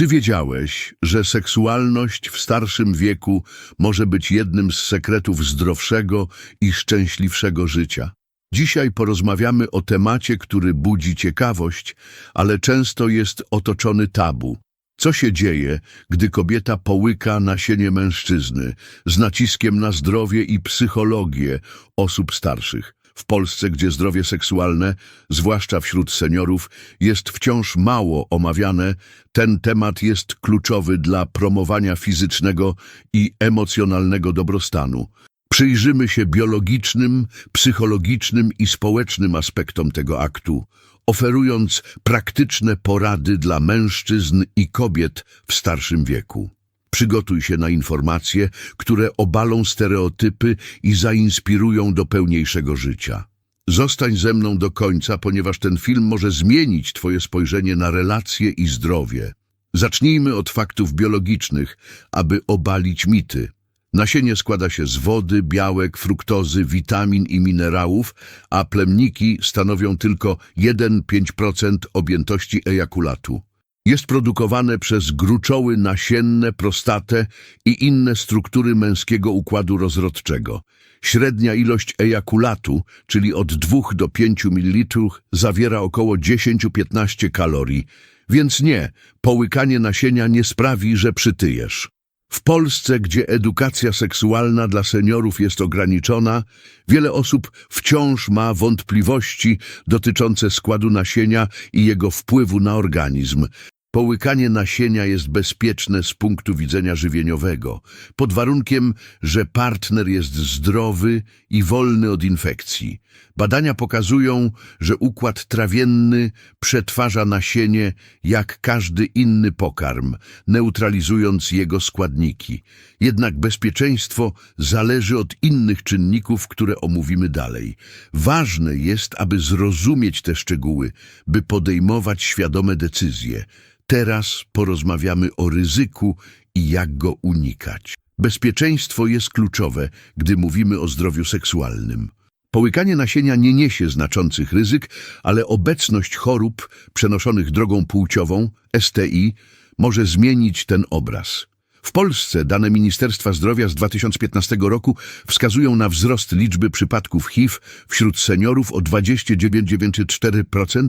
Czy wiedziałeś, że seksualność w starszym wieku może być jednym z sekretów zdrowszego i szczęśliwszego życia? Dzisiaj porozmawiamy o temacie, który budzi ciekawość, ale często jest otoczony tabu. Co się dzieje, gdy kobieta połyka nasienie mężczyzny z naciskiem na zdrowie i psychologię osób starszych? W Polsce, gdzie zdrowie seksualne, zwłaszcza wśród seniorów, jest wciąż mało omawiane, ten temat jest kluczowy dla promowania fizycznego i emocjonalnego dobrostanu. Przyjrzymy się biologicznym, psychologicznym i społecznym aspektom tego aktu, oferując praktyczne porady dla mężczyzn i kobiet w starszym wieku. Przygotuj się na informacje, które obalą stereotypy i zainspirują do pełniejszego życia. Zostań ze mną do końca, ponieważ ten film może zmienić Twoje spojrzenie na relacje i zdrowie. Zacznijmy od faktów biologicznych, aby obalić mity. Nasienie składa się z wody, białek, fruktozy, witamin i minerałów, a plemniki stanowią tylko 1-5% objętości ejakulatu. Jest produkowane przez gruczoły nasienne, prostatę i inne struktury męskiego układu rozrodczego. Średnia ilość ejakulatu, czyli od 2 do 5 ml, zawiera około 10-15 kalorii, więc nie, połykanie nasienia nie sprawi, że przytyjesz. W Polsce, gdzie edukacja seksualna dla seniorów jest ograniczona, wiele osób wciąż ma wątpliwości dotyczące składu nasienia i jego wpływu na organizm. Połykanie nasienia jest bezpieczne z punktu widzenia żywieniowego, pod warunkiem, że partner jest zdrowy i wolny od infekcji. Badania pokazują, że układ trawienny przetwarza nasienie jak każdy inny pokarm, neutralizując jego składniki. Jednak bezpieczeństwo zależy od innych czynników, które omówimy dalej. Ważne jest, aby zrozumieć te szczegóły, by podejmować świadome decyzje. Teraz porozmawiamy o ryzyku i jak go unikać. Bezpieczeństwo jest kluczowe, gdy mówimy o zdrowiu seksualnym. Połykanie nasienia nie niesie znaczących ryzyk, ale obecność chorób przenoszonych drogą płciową, STI, może zmienić ten obraz. W Polsce dane Ministerstwa Zdrowia z 2015 roku wskazują na wzrost liczby przypadków HIV wśród seniorów o 29,4%,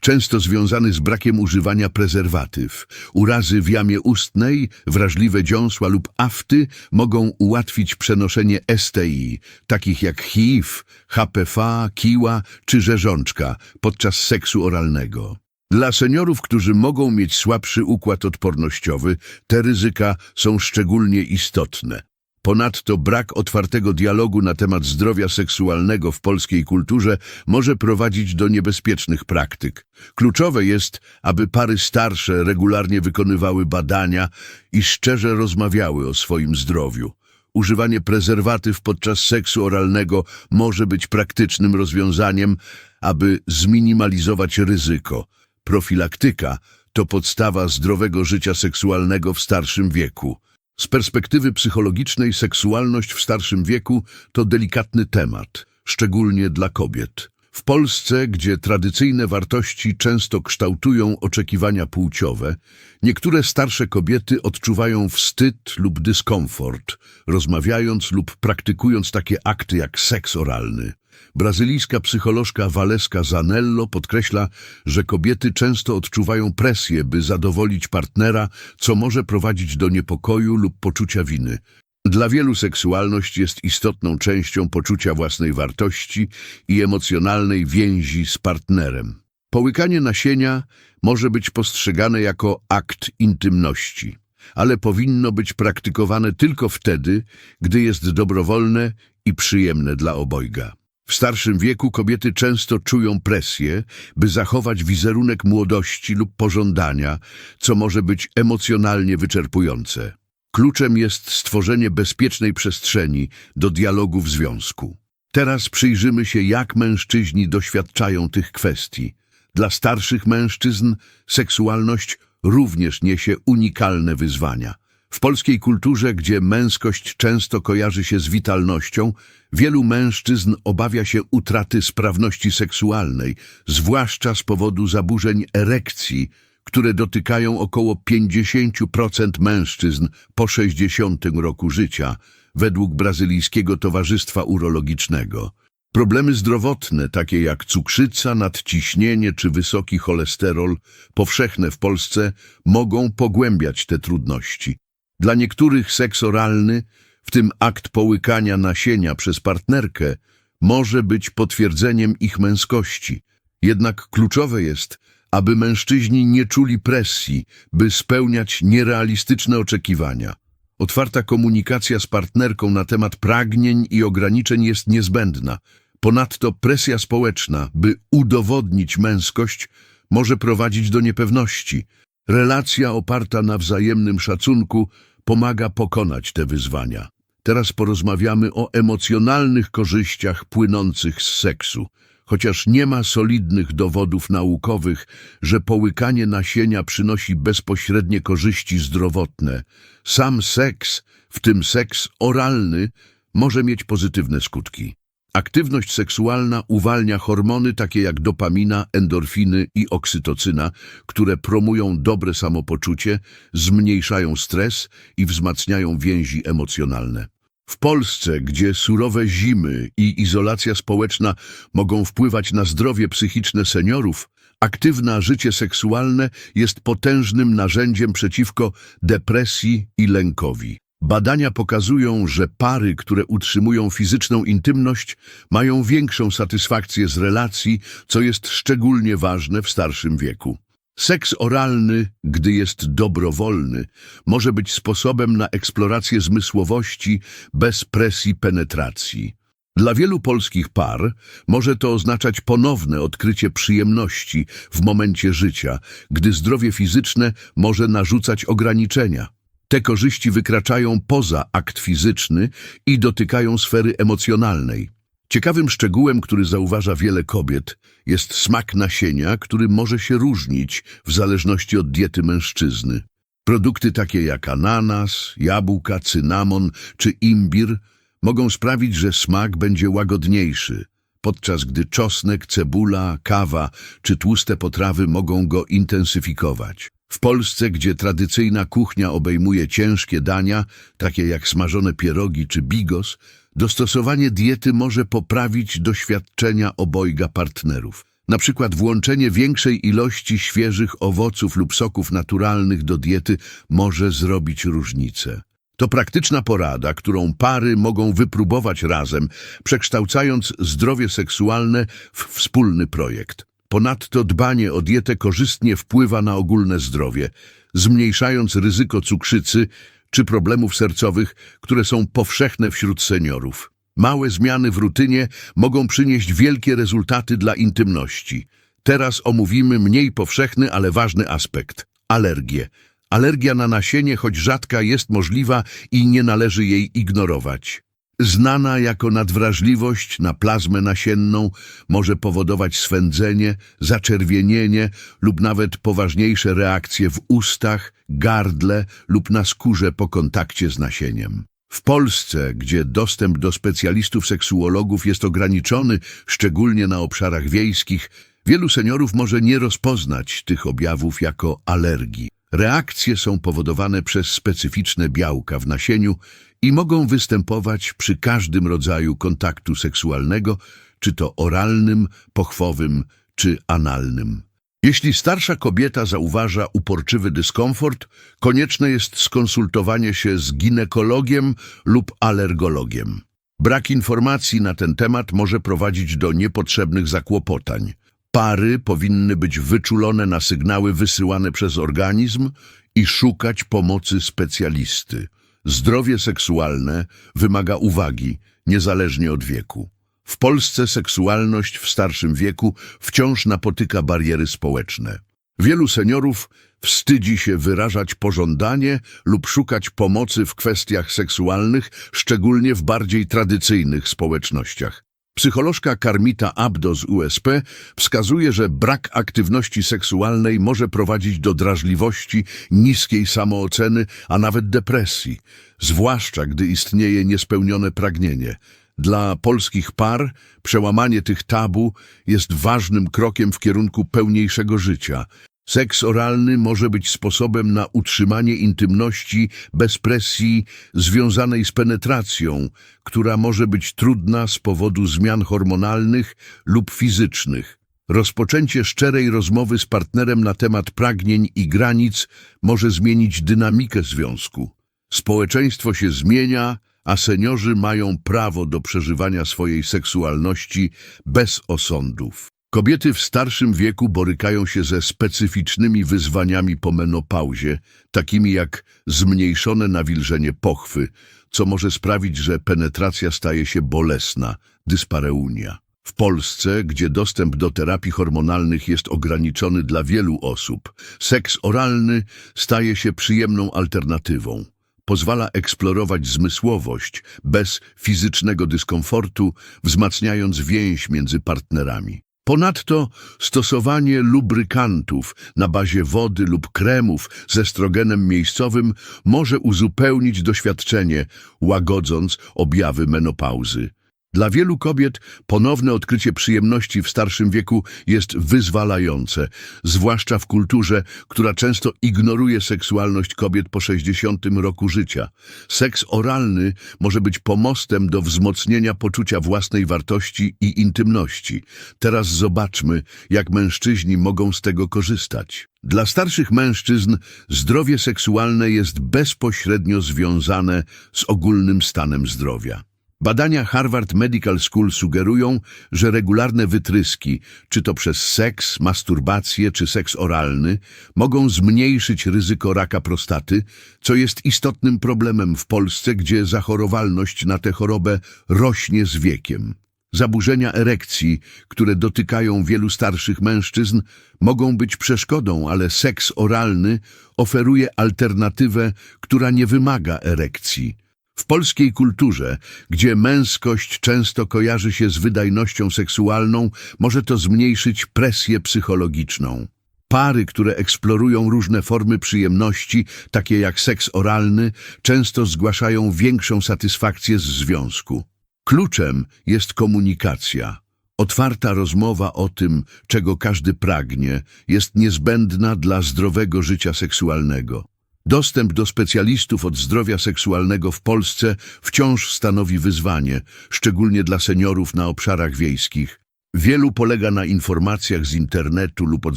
często związany z brakiem używania prezerwatyw. Urazy w jamie ustnej, wrażliwe dziąsła lub afty mogą ułatwić przenoszenie STI, takich jak HIV, HPV, kiła czy rzeżączka podczas seksu oralnego. Dla seniorów, którzy mogą mieć słabszy układ odpornościowy, te ryzyka są szczególnie istotne. Ponadto brak otwartego dialogu na temat zdrowia seksualnego w polskiej kulturze może prowadzić do niebezpiecznych praktyk. Kluczowe jest, aby pary starsze regularnie wykonywały badania i szczerze rozmawiały o swoim zdrowiu. Używanie prezerwatyw podczas seksu oralnego może być praktycznym rozwiązaniem, aby zminimalizować ryzyko. Profilaktyka to podstawa zdrowego życia seksualnego w starszym wieku. Z perspektywy psychologicznej seksualność w starszym wieku to delikatny temat, szczególnie dla kobiet. W Polsce, gdzie tradycyjne wartości często kształtują oczekiwania płciowe, niektóre starsze kobiety odczuwają wstyd lub dyskomfort, rozmawiając lub praktykując takie akty jak seks oralny. Brazylijska psycholożka Valeska Zanello podkreśla, że kobiety często odczuwają presję, by zadowolić partnera, co może prowadzić do niepokoju lub poczucia winy. Dla wielu seksualność jest istotną częścią poczucia własnej wartości i emocjonalnej więzi z partnerem. Połykanie nasienia może być postrzegane jako akt intymności, ale powinno być praktykowane tylko wtedy, gdy jest dobrowolne i przyjemne dla obojga. W starszym wieku kobiety często czują presję, by zachować wizerunek młodości lub pożądania, co może być emocjonalnie wyczerpujące. Kluczem jest stworzenie bezpiecznej przestrzeni do dialogu w związku. Teraz przyjrzymy się, jak mężczyźni doświadczają tych kwestii. Dla starszych mężczyzn seksualność również niesie unikalne wyzwania. W polskiej kulturze, gdzie męskość często kojarzy się z witalnością, wielu mężczyzn obawia się utraty sprawności seksualnej, zwłaszcza z powodu zaburzeń erekcji, które dotykają około 50% mężczyzn po 60 roku życia, według Brazylijskiego Towarzystwa Urologicznego. Problemy zdrowotne, takie jak cukrzyca, nadciśnienie czy wysoki cholesterol, powszechne w Polsce, mogą pogłębiać te trudności. Dla niektórych seks oralny, w tym akt połykania nasienia przez partnerkę, może być potwierdzeniem ich męskości. Jednak kluczowe jest, aby mężczyźni nie czuli presji, by spełniać nierealistyczne oczekiwania. Otwarta komunikacja z partnerką na temat pragnień i ograniczeń jest niezbędna. Ponadto presja społeczna, by udowodnić męskość, może prowadzić do niepewności. Relacja oparta na wzajemnym szacunku pomaga pokonać te wyzwania. Teraz porozmawiamy o emocjonalnych korzyściach płynących z seksu. Chociaż nie ma solidnych dowodów naukowych, że połykanie nasienia przynosi bezpośrednie korzyści zdrowotne, sam seks, w tym seks oralny, może mieć pozytywne skutki. Aktywność seksualna uwalnia hormony takie jak dopamina, endorfiny i oksytocyna, które promują dobre samopoczucie, zmniejszają stres i wzmacniają więzi emocjonalne. W Polsce, gdzie surowe zimy i izolacja społeczna mogą wpływać na zdrowie psychiczne seniorów, aktywne życie seksualne jest potężnym narzędziem przeciwko depresji i lękowi. Badania pokazują, że pary, które utrzymują fizyczną intymność, mają większą satysfakcję z relacji, co jest szczególnie ważne w starszym wieku. Seks oralny, gdy jest dobrowolny, może być sposobem na eksplorację zmysłowości bez presji penetracji. Dla wielu polskich par może to oznaczać ponowne odkrycie przyjemności w momencie życia, gdy zdrowie fizyczne może narzucać ograniczenia. Te korzyści wykraczają poza akt fizyczny i dotykają sfery emocjonalnej. Ciekawym szczegółem, który zauważa wiele kobiet, jest smak nasienia, który może się różnić w zależności od diety mężczyzny. Produkty takie jak ananas, jabłka, cynamon czy imbir mogą sprawić, że smak będzie łagodniejszy, podczas gdy czosnek, cebula, kawa czy tłuste potrawy mogą go intensyfikować. W Polsce, gdzie tradycyjna kuchnia obejmuje ciężkie dania, takie jak smażone pierogi czy bigos, dostosowanie diety może poprawić doświadczenia obojga partnerów. Na przykład włączenie większej ilości świeżych owoców lub soków naturalnych do diety może zrobić różnicę. To praktyczna porada, którą pary mogą wypróbować razem, przekształcając zdrowie seksualne w wspólny projekt. Ponadto dbanie o dietę korzystnie wpływa na ogólne zdrowie, zmniejszając ryzyko cukrzycy czy problemów sercowych, które są powszechne wśród seniorów. Małe zmiany w rutynie mogą przynieść wielkie rezultaty dla intymności. Teraz omówimy mniej powszechny, ale ważny aspekt – alergie. Alergia na nasienie, choć rzadka, jest możliwa i nie należy jej ignorować. Znana jako nadwrażliwość na plazmę nasienną, może powodować swędzenie, zaczerwienienie lub nawet poważniejsze reakcje w ustach, gardle lub na skórze po kontakcie z nasieniem. W Polsce, gdzie dostęp do specjalistów seksuologów jest ograniczony, szczególnie na obszarach wiejskich, wielu seniorów może nie rozpoznać tych objawów jako alergii. Reakcje są powodowane przez specyficzne białka w nasieniu i mogą występować przy każdym rodzaju kontaktu seksualnego, czy to oralnym, pochwowym czy analnym. Jeśli starsza kobieta zauważa uporczywy dyskomfort, konieczne jest skonsultowanie się z ginekologiem lub alergologiem. Brak informacji na ten temat może prowadzić do niepotrzebnych zakłopotań. Pary powinny być wyczulone na sygnały wysyłane przez organizm i szukać pomocy specjalisty. Zdrowie seksualne wymaga uwagi, niezależnie od wieku. W Polsce seksualność w starszym wieku wciąż napotyka bariery społeczne. Wielu seniorów wstydzi się wyrażać pożądanie lub szukać pomocy w kwestiach seksualnych, szczególnie w bardziej tradycyjnych społecznościach. Psycholożka Karmita Abdo z USP wskazuje, że brak aktywności seksualnej może prowadzić do drażliwości, niskiej samooceny, a nawet depresji, zwłaszcza gdy istnieje niespełnione pragnienie. Dla polskich par przełamanie tych tabu jest ważnym krokiem w kierunku pełniejszego życia. Seks oralny może być sposobem na utrzymanie intymności bez presji związanej z penetracją, która może być trudna z powodu zmian hormonalnych lub fizycznych. Rozpoczęcie szczerej rozmowy z partnerem na temat pragnień i granic może zmienić dynamikę związku. Społeczeństwo się zmienia, a seniorzy mają prawo do przeżywania swojej seksualności bez osądów. Kobiety w starszym wieku borykają się ze specyficznymi wyzwaniami po menopauzie, takimi jak zmniejszone nawilżenie pochwy, co może sprawić, że penetracja staje się bolesna, dyspareunia. W Polsce, gdzie dostęp do terapii hormonalnych jest ograniczony dla wielu osób, seks oralny staje się przyjemną alternatywą. Pozwala eksplorować zmysłowość bez fizycznego dyskomfortu, wzmacniając więź między partnerami. Ponadto stosowanie lubrykantów na bazie wody lub kremów z estrogenem miejscowym może uzupełnić doświadczenie, łagodząc objawy menopauzy. Dla wielu kobiet ponowne odkrycie przyjemności w starszym wieku jest wyzwalające, zwłaszcza w kulturze, która często ignoruje seksualność kobiet po 60 roku życia. Seks oralny może być pomostem do wzmocnienia poczucia własnej wartości i intymności. Teraz zobaczmy, jak mężczyźni mogą z tego korzystać. Dla starszych mężczyzn zdrowie seksualne jest bezpośrednio związane z ogólnym stanem zdrowia. Badania Harvard Medical School sugerują, że regularne wytryski, czy to przez seks, masturbację czy seks oralny, mogą zmniejszyć ryzyko raka prostaty, co jest istotnym problemem w Polsce, gdzie zachorowalność na tę chorobę rośnie z wiekiem. Zaburzenia erekcji, które dotykają wielu starszych mężczyzn, mogą być przeszkodą, ale seks oralny oferuje alternatywę, która nie wymaga erekcji. W polskiej kulturze, gdzie męskość często kojarzy się z wydajnością seksualną, może to zmniejszyć presję psychologiczną. Pary, które eksplorują różne formy przyjemności, takie jak seks oralny, często zgłaszają większą satysfakcję z związku. Kluczem jest komunikacja. Otwarta rozmowa o tym, czego każdy pragnie, jest niezbędna dla zdrowego życia seksualnego. Dostęp do specjalistów od zdrowia seksualnego w Polsce wciąż stanowi wyzwanie, szczególnie dla seniorów na obszarach wiejskich. Wielu polega na informacjach z internetu lub od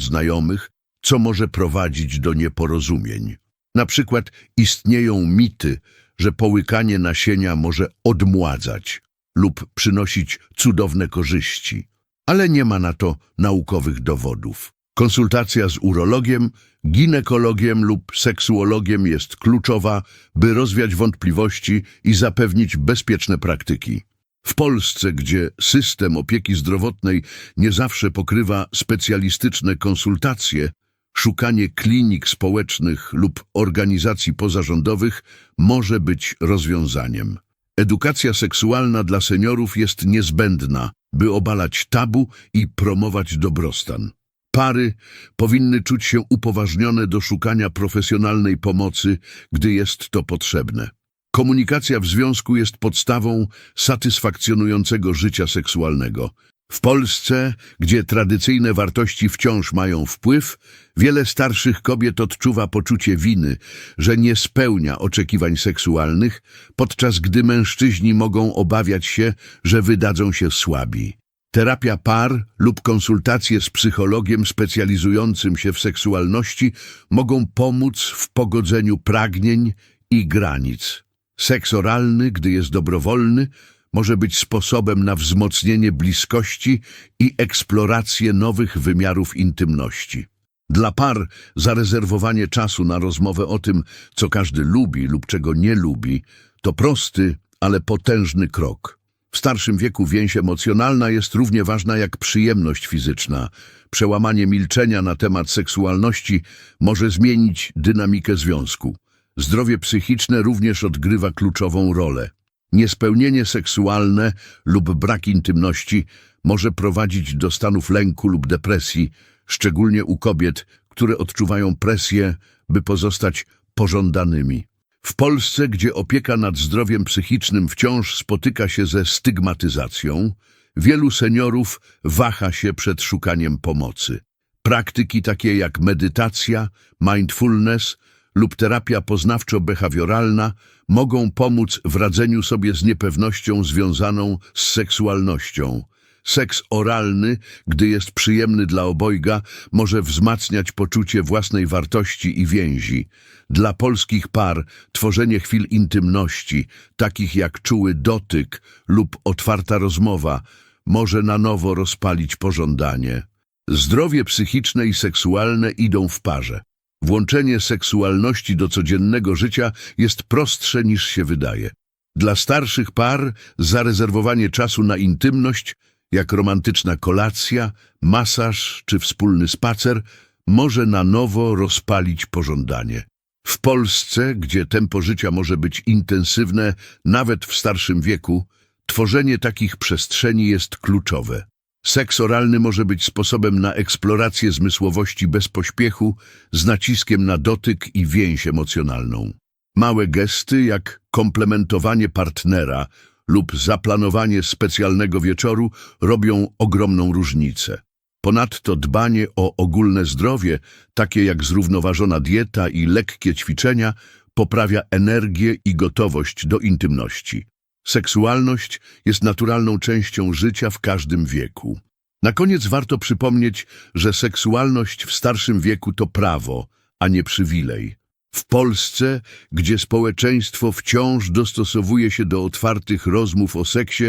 znajomych, co może prowadzić do nieporozumień. Na przykład istnieją mity, że połykanie nasienia może odmładzać lub przynosić cudowne korzyści, ale nie ma na to naukowych dowodów. Konsultacja z urologiem, ginekologiem lub seksuologiem jest kluczowa, by rozwiać wątpliwości i zapewnić bezpieczne praktyki. W Polsce, gdzie system opieki zdrowotnej nie zawsze pokrywa specjalistyczne konsultacje, szukanie klinik społecznych lub organizacji pozarządowych może być rozwiązaniem. Edukacja seksualna dla seniorów jest niezbędna, by obalać tabu i promować dobrostan. Pary powinny czuć się upoważnione do szukania profesjonalnej pomocy, gdy jest to potrzebne. Komunikacja w związku jest podstawą satysfakcjonującego życia seksualnego. W Polsce, gdzie tradycyjne wartości wciąż mają wpływ, wiele starszych kobiet odczuwa poczucie winy, że nie spełnia oczekiwań seksualnych, podczas gdy mężczyźni mogą obawiać się, że wydadzą się słabi. Terapia par lub konsultacje z psychologiem specjalizującym się w seksualności mogą pomóc w pogodzeniu pragnień i granic. Seks oralny, gdy jest dobrowolny, może być sposobem na wzmocnienie bliskości i eksplorację nowych wymiarów intymności. Dla par zarezerwowanie czasu na rozmowę o tym, co każdy lubi lub czego nie lubi, to prosty, ale potężny krok. W starszym wieku więź emocjonalna jest równie ważna jak przyjemność fizyczna. Przełamanie milczenia na temat seksualności może zmienić dynamikę związku. Zdrowie psychiczne również odgrywa kluczową rolę. Niespełnienie seksualne lub brak intymności może prowadzić do stanów lęku lub depresji, szczególnie u kobiet, które odczuwają presję, by pozostać pożądanymi. W Polsce, gdzie opieka nad zdrowiem psychicznym wciąż spotyka się ze stygmatyzacją, wielu seniorów waha się przed szukaniem pomocy. Praktyki takie jak medytacja, mindfulness lub terapia poznawczo-behawioralna mogą pomóc w radzeniu sobie z niepewnością związaną z seksualnością. Seks oralny, gdy jest przyjemny dla obojga, może wzmacniać poczucie własnej wartości i więzi. Dla polskich par tworzenie chwil intymności, takich jak czuły dotyk lub otwarta rozmowa, może na nowo rozpalić pożądanie. Zdrowie psychiczne i seksualne idą w parze. Włączenie seksualności do codziennego życia jest prostsze niż się wydaje. Dla starszych par zarezerwowanie czasu na intymność, jak romantyczna kolacja, masaż czy wspólny spacer, może na nowo rozpalić pożądanie. W Polsce, gdzie tempo życia może być intensywne nawet w starszym wieku, tworzenie takich przestrzeni jest kluczowe. Seks oralny może być sposobem na eksplorację zmysłowości bez pośpiechu, z naciskiem na dotyk i więź emocjonalną. Małe gesty, jak komplementowanie partnera lub zaplanowanie specjalnego wieczoru, robią ogromną różnicę. Ponadto dbanie o ogólne zdrowie, takie jak zrównoważona dieta i lekkie ćwiczenia, poprawia energię i gotowość do intymności. Seksualność jest naturalną częścią życia w każdym wieku. Na koniec warto przypomnieć, że seksualność w starszym wieku to prawo, a nie przywilej. W Polsce, gdzie społeczeństwo wciąż dostosowuje się do otwartych rozmów o seksie,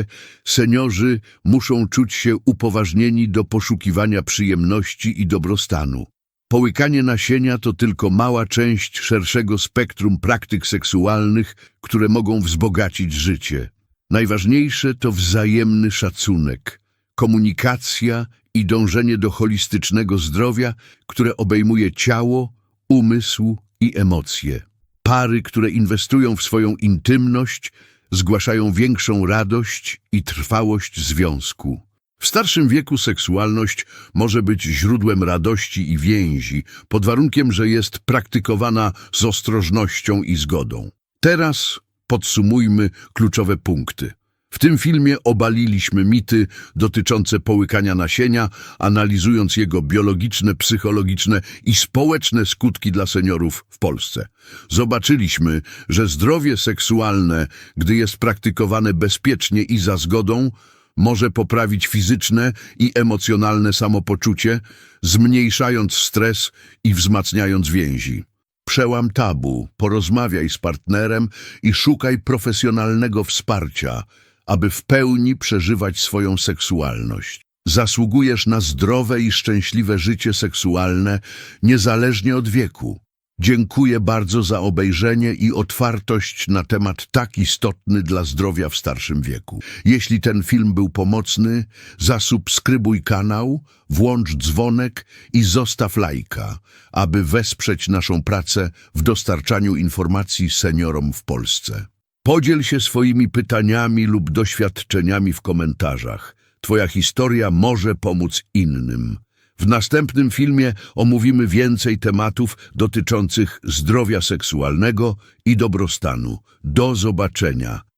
seniorzy muszą czuć się upoważnieni do poszukiwania przyjemności i dobrostanu. Połykanie nasienia to tylko mała część szerszego spektrum praktyk seksualnych, które mogą wzbogacić życie. Najważniejsze to wzajemny szacunek, komunikacja i dążenie do holistycznego zdrowia, które obejmuje ciało, umysł i emocje. Pary, które inwestują w swoją intymność, zgłaszają większą radość i trwałość związku. W starszym wieku seksualność może być źródłem radości i więzi, pod warunkiem, że jest praktykowana z ostrożnością i zgodą. Teraz podsumujmy kluczowe punkty. W tym filmie obaliliśmy mity dotyczące połykania nasienia, analizując jego biologiczne, psychologiczne i społeczne skutki dla seniorów w Polsce. Zobaczyliśmy, że zdrowie seksualne, gdy jest praktykowane bezpiecznie i za zgodą, może poprawić fizyczne i emocjonalne samopoczucie, zmniejszając stres i wzmacniając więzi. Przełam tabu, porozmawiaj z partnerem i szukaj profesjonalnego wsparcia, aby w pełni przeżywać swoją seksualność. Zasługujesz na zdrowe i szczęśliwe życie seksualne, niezależnie od wieku. Dziękuję bardzo za obejrzenie i otwartość na temat tak istotny dla zdrowia w starszym wieku. Jeśli ten film był pomocny, zasubskrybuj kanał, włącz dzwonek i zostaw lajka, aby wesprzeć naszą pracę w dostarczaniu informacji seniorom w Polsce. Podziel się swoimi pytaniami lub doświadczeniami w komentarzach. Twoja historia może pomóc innym. W następnym filmie omówimy więcej tematów dotyczących zdrowia seksualnego i dobrostanu. Do zobaczenia.